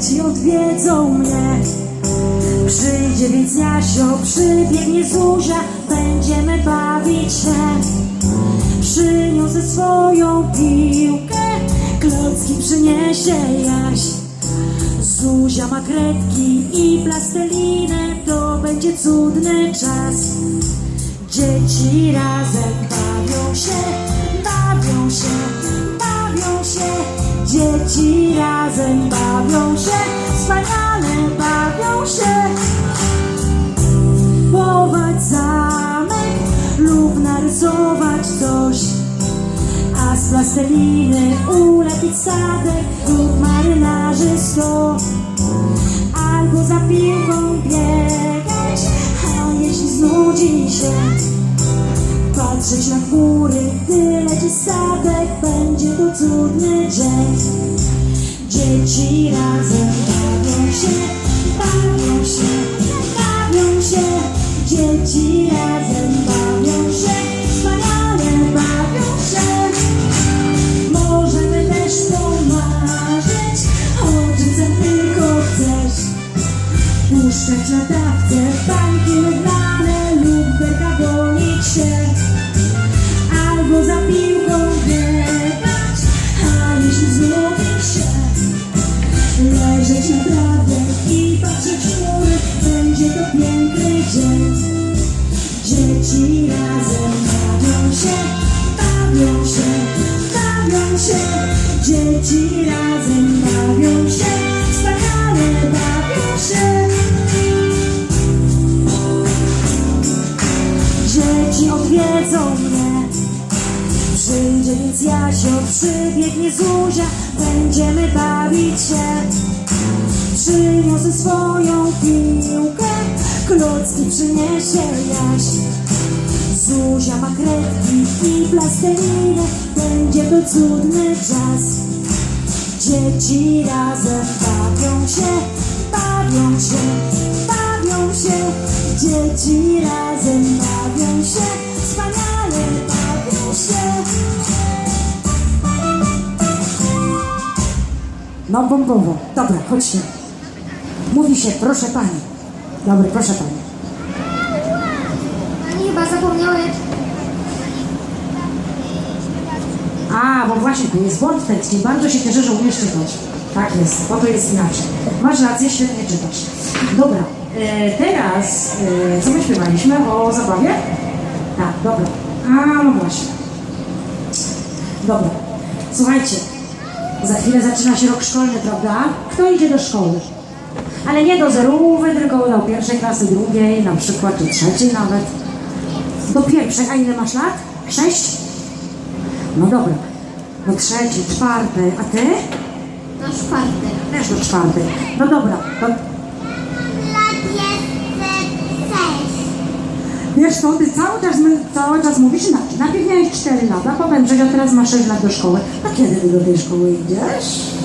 dzieci odwiedzą mnie. Przyjdzie więc Jasio, przybiegnie Zuzia, będziemy bawić się. Przyniosę swoją piłkę, klocki przyniesie Jaś. Zuzia ma kredki i plastelinę, to będzie cudny czas. Dzieci razem bawią się, razem bawią się, wspaniale bawią się. Powołać zamek lub narysować coś. A z plasteliny ulepić sadek lub marynarzy sto. Albo za piłką biegać, a jeśli znudzi się Patrzeć na góry, gdy leci sadek Będzie to cudny dzień Dzieci razem bawią się, bawią się, bawią się. Dzieci razem bawią się, wspaniale bawią się. Możemy też pomarzyć, o czym tylko chcesz. Puszczać latawce, bańki wygnane lub berka się. Albo za Dzieci odwiedzą mnie. Przyjdzie więc Jasio, przybiegnie Zuzia. Będziemy bawić się. Przyniosę swoją piłkę. Klocki przyniesie Jaś. Zuzia ma kredki i plastelinę Będzie to cudny czas. Dzieci razem bawią się, bawią się, bawią się. Dzieci razem bawią się, wspaniale bawią się No bombowo. Dobra, chodźcie. Mówi się, proszę pani. Dobry, proszę pani. Chyba zapomniałeś. A, bo właśnie, tu jest błąd tekstu. Bardzo się cieszę, że umiesz czytać. Tak jest, bo to jest inaczej. Masz rację, świetnie czytasz. Dobra, e, teraz, e, co my śpiewaliśmy? O zabawie? Tak, dobra. A, no właśnie. Dobra, słuchajcie, za chwilę zaczyna się rok szkolny, prawda? Kto idzie do szkoły? Ale nie do zerówek, tylko do pierwszej klasy, drugiej, na przykład, czy trzeciej nawet. Do pierwszej, a ile masz lat? Sześć? No dobra, do trzeciej, czwartej, a ty? To czwarty. Też do czwartej. No dobra, to Lat jest sześć. wiesz co, ty cały czas, cały czas mówisz inaczej. Najpierw miałeś cztery lata, potem że a teraz masz sześć lat do szkoły. A kiedy ty do tej szkoły idziesz?